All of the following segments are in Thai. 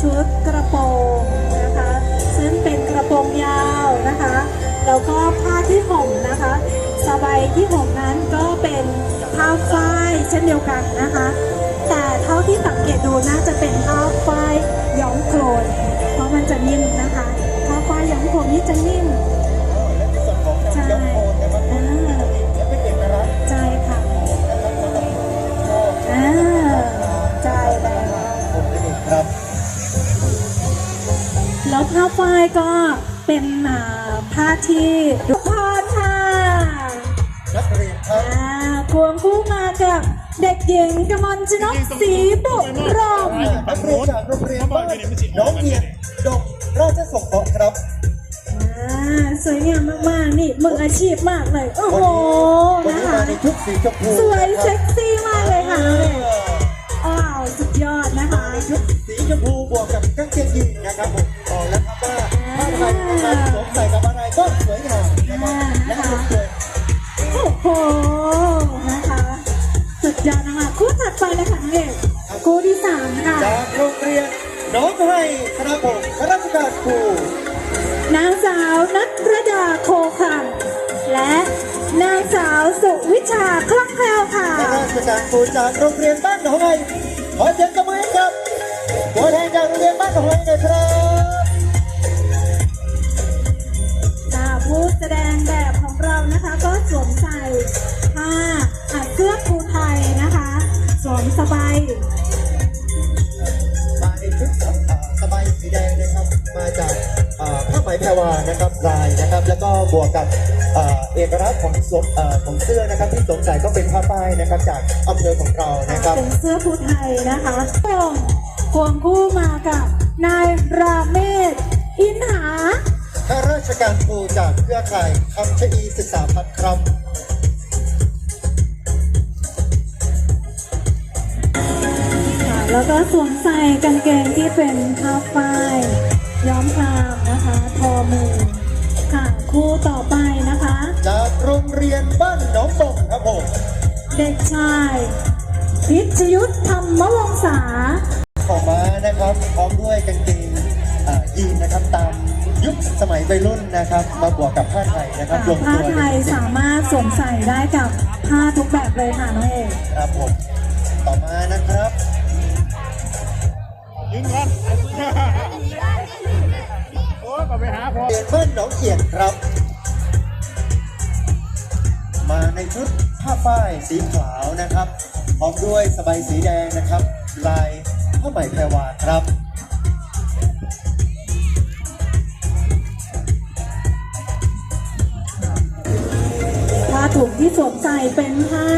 ชุดกระโปรงนะคะ ซึ่งเป็นกระโปรงยาวนะคะ แล้วก็ผ้าที่ห่มนะคะสบายที่ห่มนั้นก็เป็นผ้าฝ้ายเช่นเดียวกันนะคะ แต่เท่าที่สังเกตดูน่าจะเป็น ผ้าฝ้ายก็เป็นอ่าผ้าที่ทุกคนค่ะนักเรียนครับอ่าควงคู่มากับเด็กหญิงกมลชนกศรีบุรมนักเรียนจากโรงเรียนบ้านน้องเอียดดงราชสงเคราะห์ครับอ่าสวยงามมากๆ นี่มืออาชีพมากเลย โอ้โหวันนะนี้คะมาในชุดสีชมพูสวยเซ็นะกซี่มาก การสวมใส่กับอะไรก็สวยงามนะครับและสวยโอ้โหนะคะ สุดยอดนะคะคู่ถัดไปเลยค่ะน้องเด็กคู่ที่สามค่ะจากโรงเรียนน้องไห้คณะผมข้าราชการครูนางสาวนัทรดาโคคังและนางสาวสุวิชาคล่องแคล่วค่ะข้าราชการครูจากโรงเรียนบ้านหนองไห้ขอเสียงตบมือให้กับตัวแทนจากโรงเรียนบ้านหนองไห้หน่อยครับาผ้าไหมแพรวานะครับลายนะครับ แล้วก็บวกกับอ่าเอกลักษณ์ของสวมอ่าของเสื้อนะครับ ที่สวมใส่ก็เป็นผ้าป้ายนะครับจากอำเภอของเรานะครับ เป็นเสื้อภูไทยนะคะส่งควงคู่มากับนายราเมศอินหาข้าราชการครูจากเครือข่ายคำชะอีศึกษาพัฒน์ครับค่ะแล้วก็สวมใส่กางเกงที่เป็นผ้าฝ้าย ย้อมครามนะคะทอมือค่ะคู่ต่อไปนะคะ จากโรงเรียนบ้านหนองบ่งครับผมเด็กชายพิชยุทธธรรมวงศาออกมานะครับพร้อมด้วยกางเกงอ่ายีนนะครับตามยุคสมัยวัยรุ่นนะครับ มาบวกกับผ้าไทยนะครับลงผ้าตัวไทยสามารถสวมใส่ได้กับผ้าทุกแบบเลยค่ะน้องเอกครับผมต่อมานะครับ ไปหาพอเรียนบ้านหนองเอียดครับ มาในชุดผ้าฝ้ายสีขาวนะครับ พร้อมด้วยสบายสีแดงนะครับ ลายผ้าไหมแพรวาครับผ้าถุงที่สวมใส่เป็นผ้า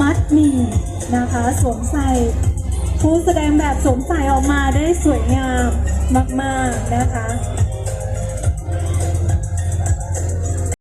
มัดหมี่นะคะ สวมใส่ผู้แสดงแบบสวมใส่ออกมาได้สวยงาม มาก ๆ นะคะ